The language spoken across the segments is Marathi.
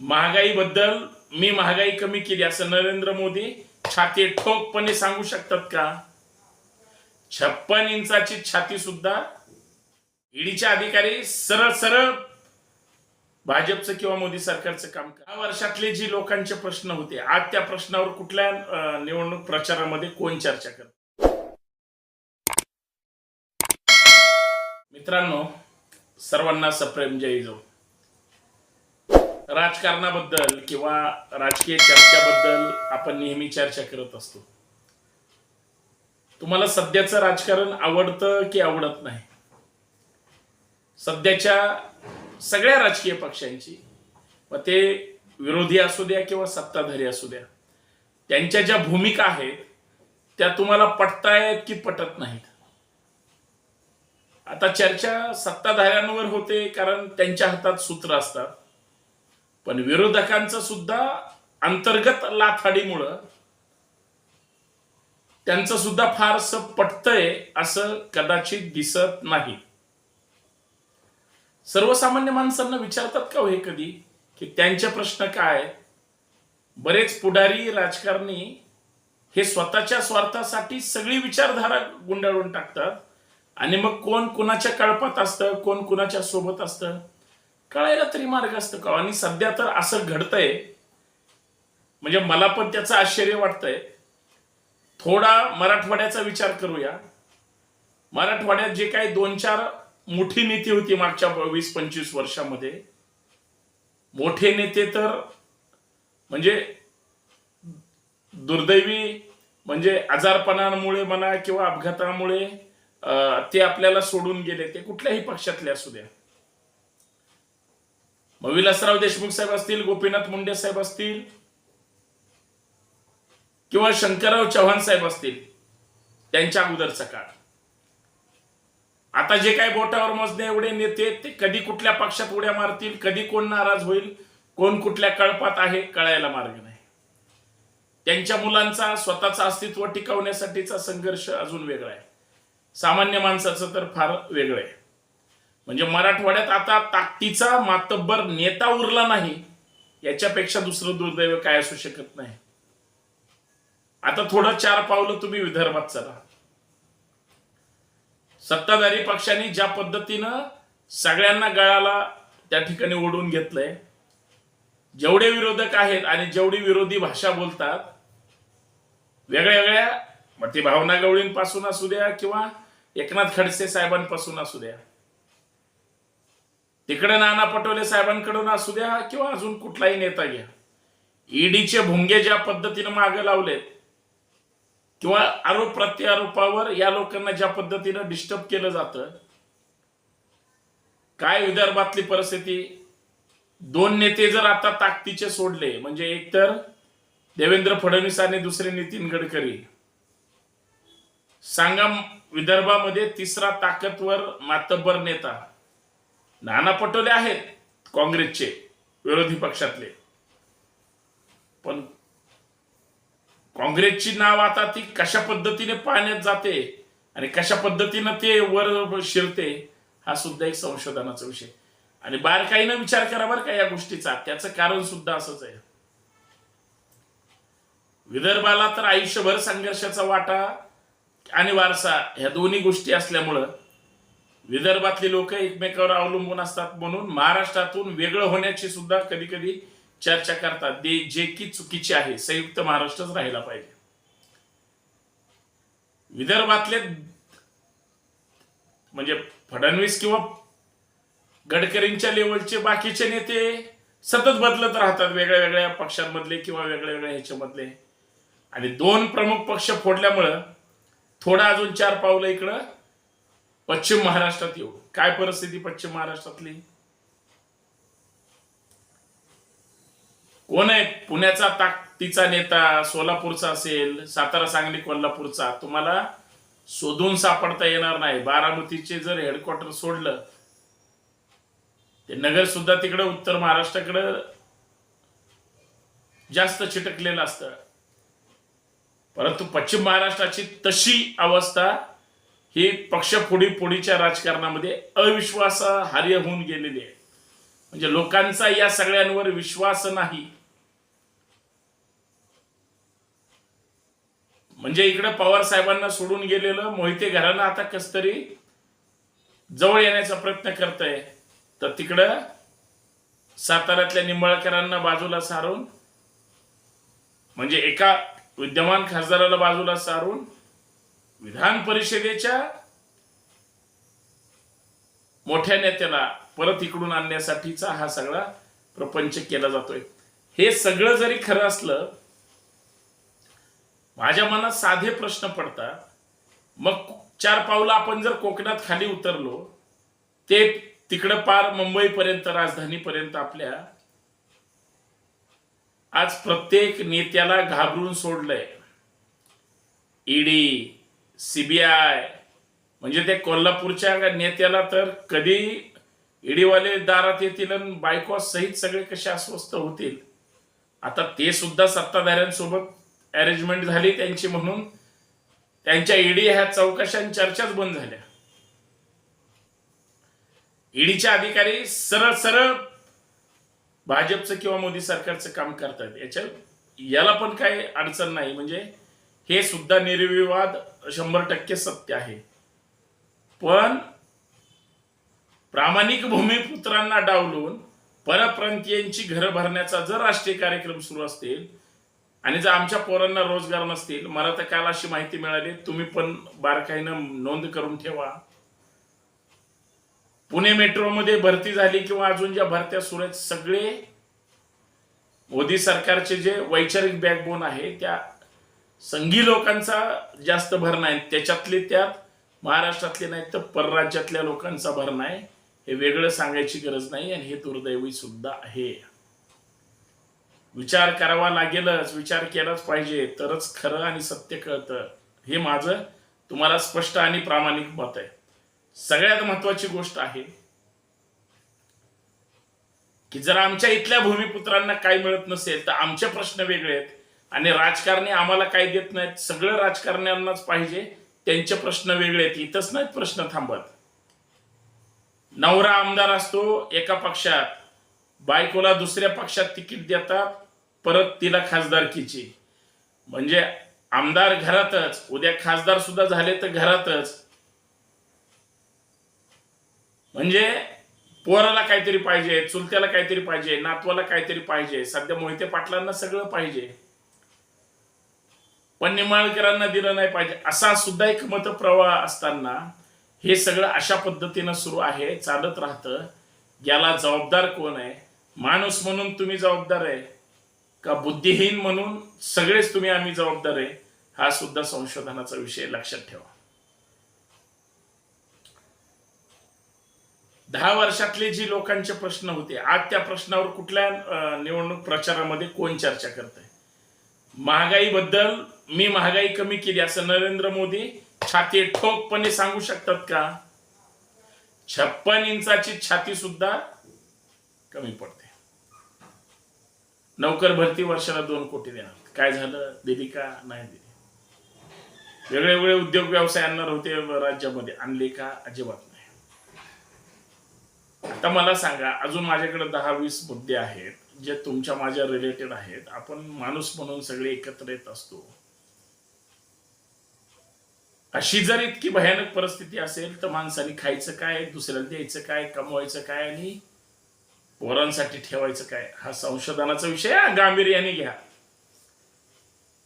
महागाईबद्दल मी महागाई कमी केली असं नरेंद्र मोदी छाती ठोकपणे सांगू शकतात का? छप्पन इंचाची छाती सुद्धा ईडीचे अधिकारी सरळ सरळ भाजपचं किंवा मोदी सरकारचं काम या वर्षातले जी लोकांचे प्रश्न होते आज त्या प्रश्नावर कुठल्या निवडणूक प्रचारामध्ये कोण चर्चा करत? मित्रांनो सर्वांना सप्रेम जय जो राजकारणाबद्दल किंवा राजकीय चर्चाबद्दल आपण नेहमी चर्चा करत असतो. तुम्हाला सध्याचं राजकारण आवडतं की आवडत नाही? सध्याच्या सगळ्या राजकीय पक्षांची व ते विरोधी असू द्या किंवा सत्ताधारी असू द्या त्यांच्या ज्या भूमिका आहेत त्या तुम्हाला पटतायत की पटत नाहीत? आता चर्चा सत्ताधाऱ्यांवर होते कारण त्यांच्या हातात सूत्र असतात. पण विरोधकांचं सुद्धा अंतर्गत लाथाडीमुळं त्यांचं सुद्धा फारसं पटतंय असं कदाचित दिसत नाही. सर्वसामान्य माणसांना विचारतात का हो हे कधी? की त्यांचे प्रश्न काय? बरेच पुढारी राजकारणी हे स्वतःच्या स्वार्थासाठी सगळी विचारधारा गुंडाळून टाकतात. आणि मग कोण कुणाच्या कळपात असतं कोण कुणाच्या सोबत असतं? कळायला तरी मार्ग असतो का? आणि सध्या तर असं घडतंय. म्हणजे मला पण त्याचं आश्चर्य वाटतंय. थोडा मराठवाड्याचा विचार करूया. मराठवाड्यात जे काही दोन चार मोठी नेते होती मागच्या वीस पंचवीस वर्षामध्ये. मोठे नेते तर म्हणजे दुर्दैवी म्हणजे आजारपणामुळे म्हणा किंवा अपघातामुळे ते आपल्याला सोडून गेले. ते कुठल्याही पक्षातले असू द्या. मग विलासराव देशमुख साहेब असतील गोपीनाथ मुंडे साहेब असतील किंवा शंकरराव चव्हाण साहेब असतील त्यांच्या अगोदरचा काळ. आता जे काही बोटावर मोजणे एवढे नेते ते कधी कुठल्या पक्षात उड्या मारतील कधी कोण नाराज होईल कोण कुठल्या कळपात आहे कळायला मार्ग नाही. त्यांच्या मुलांचा स्वतःचं अस्तित्व टिकवण्यासाठीचा संघर्ष अजून वेगळा आहे. सामान्य माणसाचं तर फार वेगळं आहे. म्हणजे मराठवाड्यात आता ताकदीचा मातब्बर नेता उरला नाही याच्यापेक्षा दुसरं दुर्दैव काय असू शकत नाही. आता थोडं चार पावलं तुम्ही विदर्भात चला. सत्ताधारी पक्षांनी ज्या पद्धतीनं सगळ्यांना गळाला त्या ठिकाणी ओढून घेतलंय जेवढे विरोधक आहेत आणि जेवढी विरोधी भाषा बोलतात वेगळ्या वेगळ्या मग ती भावना गवळींपासून असू द्या किंवा एकनाथ खडसे साहेबांपासून असू द्या तिकडे नाना पटोले साहेबांकडून असू द्या किंवा अजून कुठलाही नेता घ्या. ईडीचे भुंगे ज्या पद्धतीनं मागे लावलेत किंवा आरोप प्रत्यारोपावर या लोकांना ज्या पद्धतीनं डिस्टर्ब केलं जातं काय विदर्भातली परिस्थिती? दोन नेते जर आता ताकदीचे सोडले म्हणजे एक तर देवेंद्र फडणवीस आणि दुसरे नितीन गडकरी. सांगा विदर्भामध्ये तिसरा ताकदवर मातब्बर नेता. नाना पटोले आहेत काँग्रेसचे विरोधी पक्षातले. पण काँग्रेसची नाव आता ती कशा पद्धतीने पाण्यात जाते आणि कशा पद्धतीनं ते वर शिरते हा सुद्धा एक संशोधनाचा विषय. आणि बारकाईनं विचार करा बरं का या गोष्टीचा. त्याचं कारण सुद्धा असंच आहे. विदर्भाला तर आयुष्यभर संघर्षाचा वाटा आणि वारसा ह्या दोन्ही गोष्टी असल्यामुळं विदर्भातली लोक एकमेकावर अवलंबून असतात म्हणून महाराष्ट्रातून वेगळं होण्याची सुद्धा कधी कधी चर्चा करतात. ते जे की चुकीचे आहे संयुक्त महाराष्ट्रच राहिला पाहिजे. विदर्भातले म्हणजे फडणवीस किंवा गडकरींच्या लेवलचे बाकीचे नेते सतत बदलत राहतात वेगळ्या वेगळ्या पक्षांमधले किंवा वेगळ्या वेगळ्या ह्याच्यामधले. आणि दोन प्रमुख पक्ष फोडल्यामुळं थोडं अजून चार पावलं इकडं पश्चिम महाराष्ट्रात येऊ. काय परिस्थिती पश्चिम महाराष्ट्रातली? कोण आहे पुण्याचा ताकदीचा नेता सोलापूरचा असेल सातारा सांगली कोल्हापूरचा. तुम्हाला शोधून सापडता येणार नाही. बारामतीचे जर हेडक्वार्टर सोडलं ते नगर सुद्धा तिकडे उत्तर महाराष्ट्राकडं जास्त चिटकलेलं असतं. परंतु पश्चिम महाराष्ट्राची तशी अवस्था ही पक्षफोडी फोडीच्या राजकारणामध्ये अविश्वासाहार्य होऊन गेलेली आहे. म्हणजे लोकांचा या सगळ्यांवर विश्वास नाही. म्हणजे इकडे पवार साहेबांना सोडून गेलेलं मोहिते घरानं आता कस तरी जवळ येण्याचा प्रयत्न करत आहे तर तिकडं साताऱ्यातल्या निंबाळकरांना बाजूला सारून म्हणजे एका विद्यमान खासदाराला बाजूला सारून विधान परिषदेच्या मोठ्या नेत्याला परत इकडून आणण्यासाठीचा हा सगळा प्रपंच केला जातोय. हे सगळं जरी खरं असलं माझ्या मनात साधे प्रश्न पडतात. मग चार पावलं आपण जर कोकणात खाली उतरलो ते तिकडं पार मुंबईपर्यंत राजधानीपर्यंत आपल्या आज प्रत्येक नेत्याला घाबरून सोडलंय. ईडी सीबीआय म्हणजे ते कोल्हापूरच्या नेत्याला तर कधी ईडीवाले दारात येतील आणि बायको सहित सगळे कसे अस्वस्थ होतील? आता ते सुद्धा सत्ताधाऱ्यांसोबत अरेंजमेंट झाली त्यांची म्हणून. त्यांच्या ईडी ह्या चौकशा चर्चाच बंद झाल्या. ईडीच्या अधिकारी सरळ सरळ भाजपचं किंवा मोदी सरकारचं काम करतात. याच्या याला पण काही अडचण नाही. म्हणजे हे सुद्धा निर्विवाद शंभर टक्के सत्य आहे. पण प्रामाणिक भूमिपुत्रांना डावलून परप्रांतीयांची घरं भरण्याचा जर राष्ट्रीय कार्यक्रम सुरू असतील आणि जर आमच्या पोरांना रोजगार नसतील मला तर काल अशी माहिती मिळाली तुम्ही पण बारकाईनं नोंद करून ठेवा. पुणे मेट्रोमध्ये भरती झाली किंवा अजून ज्या भरत्या सुरू आहेत सगळे मोदी सरकारचे जे वैचारिक बॅकबोन आहे त्या संघी लोकांचा जास्त भर नाही. त्याच्यातले त्यात महाराष्ट्रातले नाही तर परराज्यातल्या लोकांचा भर नाही. हे वेगळं सांगायची गरज नाही आणि हे दुर्दैवी सुद्धा आहे. विचार करावा लागेलच विचार केलाच पाहिजे. तरच खरं आणि सत्य कळतं. हे माझं तुम्हाला स्पष्ट आणि प्रामाणिक मत आहे. सगळ्यात महत्वाची गोष्ट आहे की जर आमच्या इथल्या भूमिपुत्रांना काय मिळत नसेल तर आमचे प्रश्न वेगळे आहेत. आणि राजकारणी आम्हाला काय देत नाहीत. सगळं राजकारण्यांनाच पाहिजे. त्यांचे प्रश्न वेगळे आहेत. इथंच नाहीत प्रश्न थांबत. नवरा आमदार असतो एका पक्षात. बायकोला दुसऱ्या पक्षात तिकीट देतात. परत तिला खासदारकीची. म्हणजे आमदार घरातच. उद्या खासदार सुद्धा झाले तर घरातच. म्हणजे पोराला काहीतरी पाहिजे चुलत्याला काहीतरी पाहिजे नातवाला काहीतरी पाहिजे. सध्या मोहिते पाटलांना सगळं पाहिजे. पण निमाळकरांना दिलं नाही पाहिजे असा सुद्धा एक मतप्रवाह असताना हे सगळं अशा पद्धतीनं सुरू आहे चालत राहतं. याला जबाबदार कोण आहे? माणूस म्हणून तुम्ही जबाबदार आहे? का बुद्धिहीन म्हणून सगळेच तुम्ही आम्ही जबाबदार आहे? हा सुद्धा संशोधनाचा विषय लक्षात ठेवा. दहा वर्षातले जी लोकांचे प्रश्न होते आज त्या प्रश्नावर कुठल्या निवडणूक प्रचारामध्ये कोण चर्चा करत आहे महागाईबद्दल मी महागाई कमी केली असं नरेंद्र मोदी छाती ठोकपणे सांगू शकतात का? छप्पन इंचाची छाती सुद्धा कमी पडते. नौकर भरती वर्षाला दोन कोटी देणार. काय झालं? दिली का? नाही दिली. वेगळे वेगळे उद्योग व्यवसाय आणणार होते राज्यामध्ये. आणले का? अजिबात नाही. आता मला सांगा अजून माझ्याकडे दहा वीस मुद्दे आहेत जे तुमच्या माझ्या रिलेटेड आहेत. आपण माणूस म्हणून सगळे एकत्र येत असतो. अशी जर इतकी भयानक परिस्थिती असेल तर माणसाने खायचं काय दुसऱ्याला द्यायचं काय कमवायचं काय आणि पोरांसाठी ठेवायचं काय? हा संशोधनाचा विषय गांभीर्याने घ्या.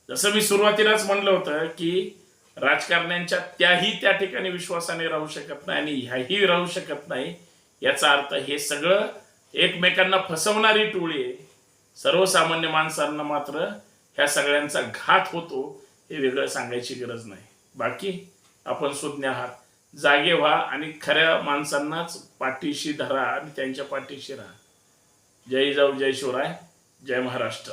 जसं मी सुरुवातीलाच म्हणलं होतं की राजकारण्यांच्या त्याही त्या ठिकाणी विश्वासाने राहू शकत नाही आणि ह्याही राहू शकत नाही. याचा अर्थ हे सगळं एकमेकांना फसवणारी टोळी आहे. सर्वसामान्य माणसांना मात्र ह्या सगळ्यांचा घात होतो हे वेगळं सांगायची गरज नाही. बाकी आपण सुज्ञ आहात. जागे व्हा आणि खऱ्या माणसांनाच पाठीशी धरा आणि त्यांच्या पाठीशी राहा. जय जाऊ जय शिवराय. जय महाराष्ट्र.